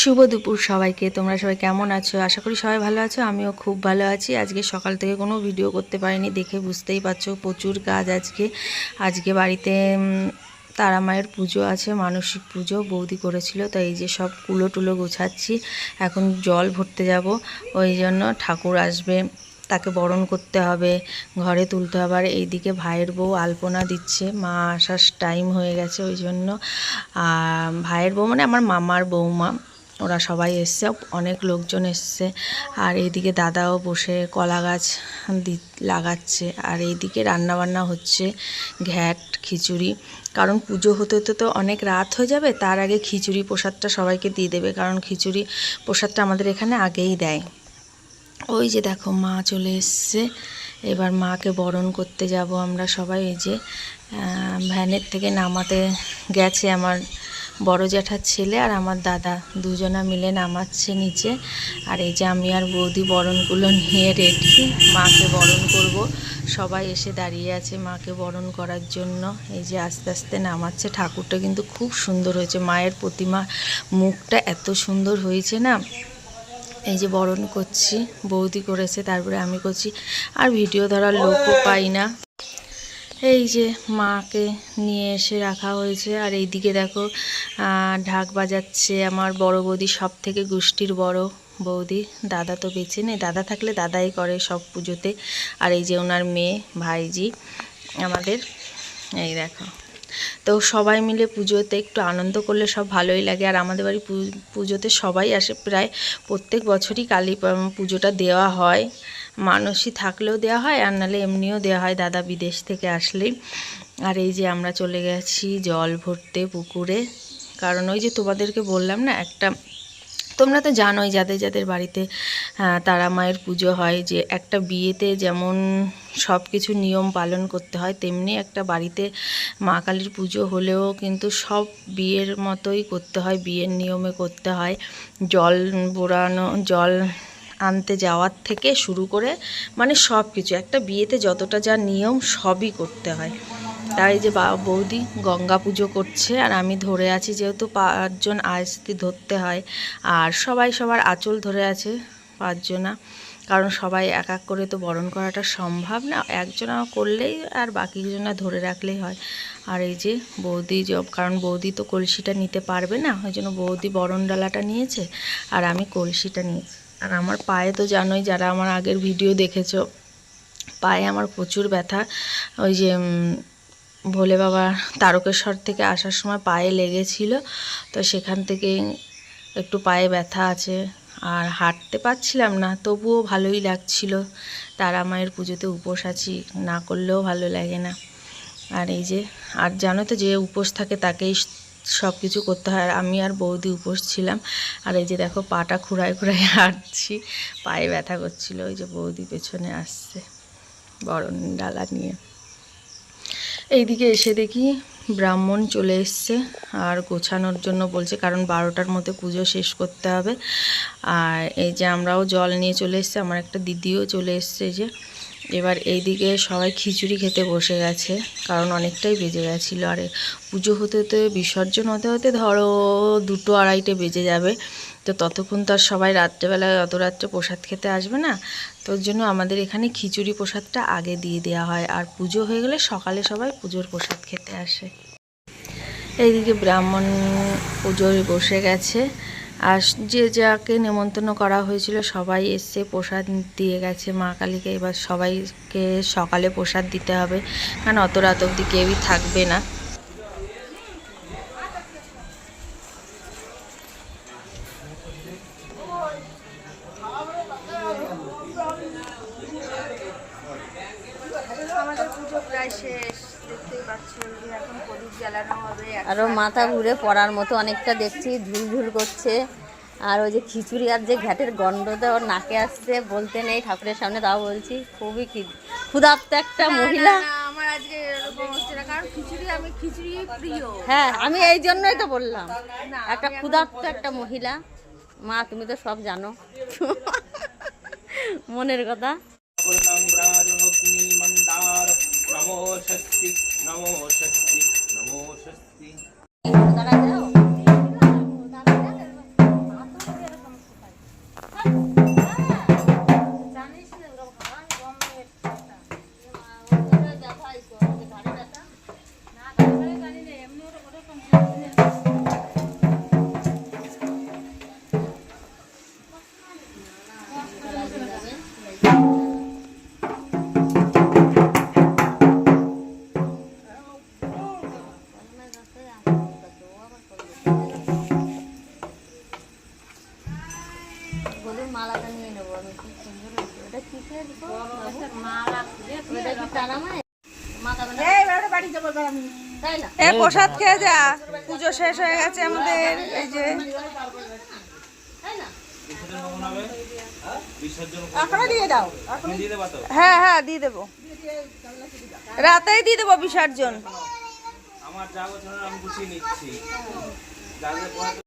শুভ দুপুর সবাইকে। তোমরা সবাই কেমন আছো? আশা করি সবাই ভালো আছো, আমিও খুব ভালো আছি। আজকে সকাল থেকে কোনো ভিডিও করতে পারিনি, দেখে বুঝতেই পারছ প্রচুর কাজ আজকে। আজকে বাড়িতে তারা মায়ের পুজো আছে, মানসিক পুজো, বৌদি করেছিল, তো এই যে সব কুলো টুলো গোছাচ্ছি। এখন জল ভরতে যাব, ওই জন্য ঠাকুর আসবে, তাকে বরণ করতে হবে, ঘরে তুলতে হবে। আর এইদিকে ভাইয়ের বউ আলপনা দিচ্ছে, মা আসার টাইম হয়ে গেছে ওই জন্য। ভাইয়ের বউ মানে আমার মামার বৌমা। ওরা সবাই এসছে, অনেক লোকজন এসছে। আর এইদিকে দাদাও বসে কলা গাছ দি- লাগাচ্ছে। আর এইদিকে রান্নাবান্না হচ্ছে, ঘ্যাট, খিচুড়ি। কারণ পুজো হতে হতে তো অনেক রাত হয়ে যাবে, তার আগে খিচুড়ি প্রসাদটা সবাইকে দিয়ে দেবে। কারণ খিচুড়ি প্রসাদটা আমাদের এখানে আগেই দেয়। ওই যে দেখো, মা চলে এসছে। এবার মাকে বরণ করতে যাব আমরা সবাই। এই যে ভ্যানের থেকে নামাতে গেছে আমার বড় জ্যাঠার ছেলে আর আমার দাদা দুজনা মিলে নামাচ্ছে নিচে। আর এই যে আমি আর বৌদি বরণগুলো নিয়ে রেডি মাকে বরণ করব। সবাই এসে দাঁড়িয়ে আছে মাকে বরণ করার জন্য। এই যে আস্তে আস্তে নামাচ্ছে। ঠাকুরটা কিন্তু খুব সুন্দর হয়েছে। মায়ের প্রতিমা মুখটা এত সুন্দর হয়েছে না। এই যে বরণ করছি, বৌদি করেছে, তারপরে আমি করছি। আর ভিডিও ধরার লোকও পাই না। এই যে মাকে নিয়ে এসে রাখা হয়েছে, আর এইদিকে দেখো ঢাক বাজাচ্ছে আমার বড় বৌদি সব থেকে গোষ্ঠীর বড় বৌদি। দাদা তো বেঁচে নেই, দাদা থাকলে দাদাই করে সব পুজোতে। আর এই যে ওনার মেয়ে, ভাইজি আমাদের, এই দেখো। তো সবাই মিলে পুজোতে একটু আনন্দ করলে সব ভালোই লাগে, আর আমাদের বাড়ি পুজোতে সবাই আসে। প্রায় প্রত্যেক বছরই কালী পুজোটা দেওয়া হয়। মানসী থাকলেও দেওয়া হয়, আর নাহলে এমনিও দেওয়া হয়। দাদা বিদেশ থেকে আসলেই। আর এই যে আমরা চলে গেছি জল ভরতে পুকুরে। কারণ ওই যে তোমাদেরকে বললাম না, একটা তোমরা তো জানোই যাদের যাদের বাড়িতে তারা মায়ের পুজো হয়, যে একটা বিয়েতে যেমন সব কিছু নিয়ম পালন করতে হয়, তেমনি একটা বাড়িতে মা কালীর পুজো হলেও কিন্তু সব বিয়ের মতোই করতে হয়, বিয়ের নিয়মে করতে হয়। জল বোড়ানো, জল আনতে যাওয়ার থেকে শুরু করে মানে সব কিছু একটা বিয়েতে যতটা যা নিয়ম সবই করতে হয়। তাই যে বা, বৌদি গঙ্গা পুজো করছে, আর আমি ধরে আছি যেহেতু পাঁচজন আস্তি ধরতে হয়, আর সবাই সবার আঁচল ধরে আছে পাঁচজনা, কারণ সবাই এক এক করে তো বরণ করাটা সম্ভব না, একজনা করলেই আর বাকিজনা ধরে রাখলেই হয়। আর এই যে বৌদি জব, কারণ বৌদি তো কলসিটা নিতে পারবে না, ওই জন্য বৌদি বরণ ডালাটা নিয়েছে, আর আমি কলসিটা নিয়েছি। আর আমার পায়ে তো জানোই যারা আমার আগের ভিডিও দেখেছ, পায়ে আমার প্রচুর ব্যথা। ওই যে ভোলে বাবা তারকেশ্বর থেকে আসার সময় পায়ে লেগেছিল, তো সেখান থেকে একটু পায়ে ব্যথা আছে। আর হাঁটতে পারছিলাম না, তবুও ভালোই লাগছিল। তারা মায়ের পুজোতে উপোস আছি, না করলেও ভালো লাগে না। আর এই যে, আর জানো তো যে উপোস থাকে তাকেই সব কিছু করতে হয়। আর আমি আর বৌদি উপোস ছিলাম। আর এই যে দেখো পাটা খুঁড়ায় খুঁড়ায় হাঁটছি। পায়ে ব্যথা করছিল। ওই যে বৌদি পেছনে আসছে বরণ ডালা নিয়ে। এইদিকে এসে দেখি ব্রাহ্মণ চলে এসছে আর গোছানোর জন্য বলছে, কারণ বারোটার মধ্যে পুজো শেষ করতে হবে। আর এই যে আমরাও জল নিয়ে চলে এসছে। আমার একটা দিদিও চলে এসছে যে। এবার এইদিকে সবাই খিচুড়ি খেতে বসে গেছে, কারণ অনেকটাই বেজে গেছিল। আর, পুজো হতে হতে বিসর্জন হতে হতে ধরো দুটো আড়াইটে বেজে যাবে। তো ততক্ষণ তো আর সবাই রাত্রেবেলায় অত রাত্রে প্রসাদ খেতে আসবে না। তো জন্য আমাদের এখানে খিচুড়ি প্রসাদটা আগে দিয়ে দেওয়া হয়। আর পুজো হয়ে গেলে সকালে সবাই পুজোর প্রসাদ খেতে আসে। এইদিকে ব্রাহ্মণ পুজোয় বসে গেছে। আর যে যাকে নেমন্তন্ন করা হয়েছিল সবাই এসে প্রসাদ দিয়ে গেছে মা কালীকে। এবার সবাইকে সকালে প্রসাদ দিতে হবে কারণ অত রাত অবধি কেউই থাকবে না। আমাদের পুজো প্রায় শেষ দেখতেই পাচ্ছ এই যে এখন প্রদীপ জ্বালানো হবে আরও মাথা ঘুরে পড়ার মতো অনেকটা দেখছি ঝুলঝুল করছে। আর ওই যে খিচুড়ি আর যে ঘ্যাটের গন্ধটা ওর নাকে আসছে বলতে নেই ঠাকুরের সামনে তাও বলছি খুবই ক্ষুধাপ্ত একটা মহিলা। আমার আজকে এরকম হচ্ছে না কারণ খিচুড়ি আমি খিচুড়ি প্রিয়। হ্যাঁ আমি এই জন্যই তো বললাম একটা ক্ষুধাপ্ত একটা মহিলা। মা তুমি তো সব জানো। মনের কথা। এ প্রসাদ খেয়ে যা। পুজো শেষ হয়ে গেছে আমাদের এই যে। হ্যাঁ হ্যাঁ দিয়ে দেবো। রাতেই দিয়ে দেবো বিসর্জন। আমার যা আমি গুছিয়ে নিচ্ছি।